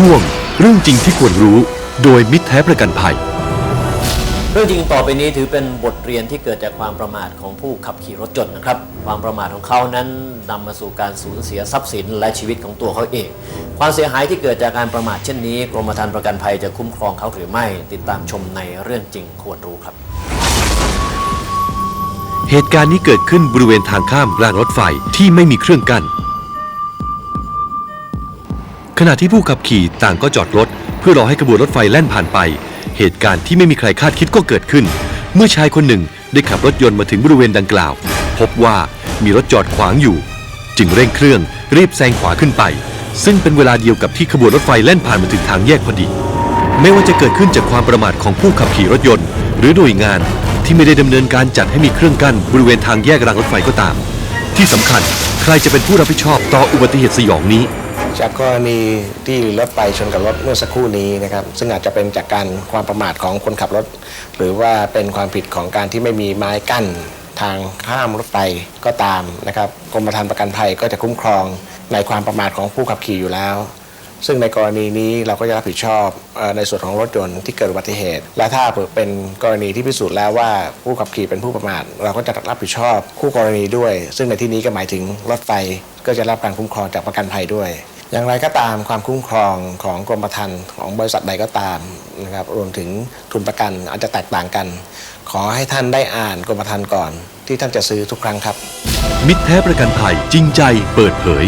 ช่วงเรื่องจริงที่ควรรู้โดยมิตรแท้ประกันภัย เรื่องจริงต่อไปนี้ถือเป็นบทเรียนที่เกิดจากความประมาทของผู้ขับขี่รถยนต์นะครับ ความประมาทของเขานั้นนำมาสู่การสูญเสียทรัพย์สินและชีวิตของตัวเขาเอง ความเสียหายที่เกิดจากการประมาทเช่นนี้กรมธรรม์ประกันภัยจะคุ้มครองเขาหรือไม่ ติดตามชมในเรื่องจริงควรรู้ครับ เหตุการณ์นี้เกิดขึ้นบริเวณทางข้ามรางรถไฟที่ไม่มีเครื่องกั้น ขณะที่ผู้ขับขี่ต่างก็จอดรถ เพื่อรอให้ขบวนรถไฟแล่นผ่านไป เหตุการณ์ที่ไม่มีใครคาดคิดก็เกิดขึ้น เมื่อชายคนหนึ่งได้ขับรถยนต์มาถึงบริเวณดังกล่าว พบว่ามีรถจอดขวางอยู่ จึงเร่งเครื่องรีบแซงขวาขึ้นไป ซึ่งเป็นเวลาเดียวกับที่ขบวนรถไฟแล่นผ่านมาถึงทางแยกพอดีไม่ว่าจะเกิดขึ้นจากความประมาทของผู้ขับขี่รถยนต์ หรือหน่วยงานที่ไม่ได้ดำเนินการจัดให้มีเครื่องกั้นบริเวณทางแยกรางรถไฟก็ตาม ที่สำคัญใครจะเป็นผู้รับผิดชอบต่ออุบัติเหตุสยองนี้ จากกรณีที่รถไฟชนกับรถเมื่อสักครู่นี้นะครับซึ่งอาจจะเป็นจากการความประมาทของคนขับรถ หรือว่าเป็นความผิดของการที่ไม่มีไม้กั้นทางข้ามรถไฟก็ตามนะครับกรมธรรม์ประกันภัยก็จะคุ้มครองในความประมาทของผู้ขับขี่อยู่แล้ว ซึ่งในกรณีนี้เราก็จะรับผิดชอบในส่วนของรถยนต์ที่เกิดอุบัติเหตุ และถ้าเกิดเป็นกรณีที่พิสูจน์แล้วว่าผู้ขับขี่เป็นผู้ประมาทเราก็จะรับผิดชอบคู่กรณีด้วย ซึ่งในที่นี้ก็หมายถึงรถไฟก็จะรับการคุ้มครองจากประกันภัยด้วย อย่างไรก็ตามความคุ้มครองของกรมธรรม์ของบริษัทใดก็ตามนะครับรวมถึงทุนประกันอาจจะแตกต่างกัน ขอให้ท่านได้อ่านกรมธรรม์ก่อน ที่ท่านจะซื้อทุกครั้งครับ มิตรแท้ประกันภัยจริงใจเปิดเผย